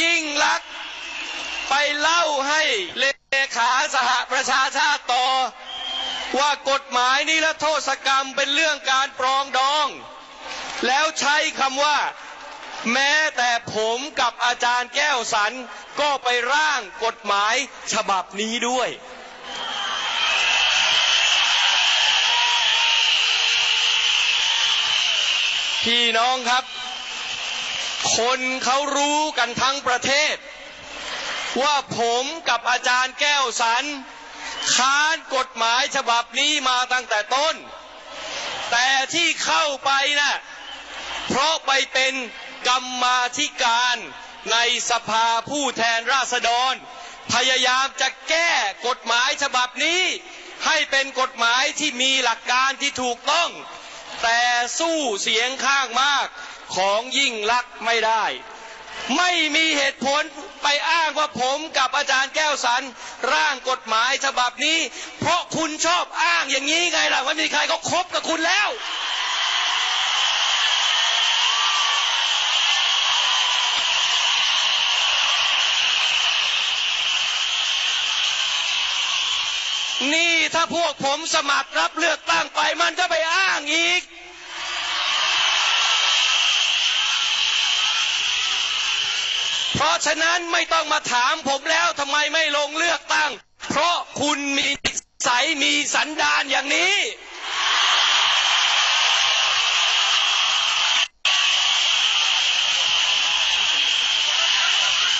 ยิ่งลักไปเล่าให้เลขาสหประชาชาติต่อ ว่ากฎหมายนิรโทษกรรมเป็นเรื่องการปรองดอง แล้วใช้คำว่า แม้แต่ผมกับอาจารย์แก้วสัน ก็ไปร่างกฎหมายฉบับนี้ด้วยพี่น้องครับ คนเขารู้กันทั้งประเทศ ว่าผมกับอาจารย์แก้วสัน ค้านกฎหมายฉบับนี้มาตั้งแต่ต้น แต่ที่เข้าไปนะ่ะเพราะไปเป็นกรรมาธิการในสภาผู้แทนราษฎร พยายามจะแก้กฎหมายฉบับนี้ ให้เป็นกฎหมายที่มีหลักการที่ถูกต้อง แต่สู้เสียงข้างมากของยิ่งลักษณ์ไม่ได้ ไม่มีเหตุผลไปอ้างว่าผมกับอาจารย์แก้วสันร่างกฎหมายฉบับนี้ เพราะคุณชอบอ้างอย่างนี้ไงล่ะว่ามีใครเขาคบกับคุณแล้วนี่ถ้าพวกผมสมัครรับเลือกตั้งไปมันจะไปอ้างอีก เพ ราะฉะนั้นไม่ต้องมาถามผมแล้วทำไมไม่ลงเลือกตั้ง เพราะคุณมีนิสัยมีสันดานอย่างนี้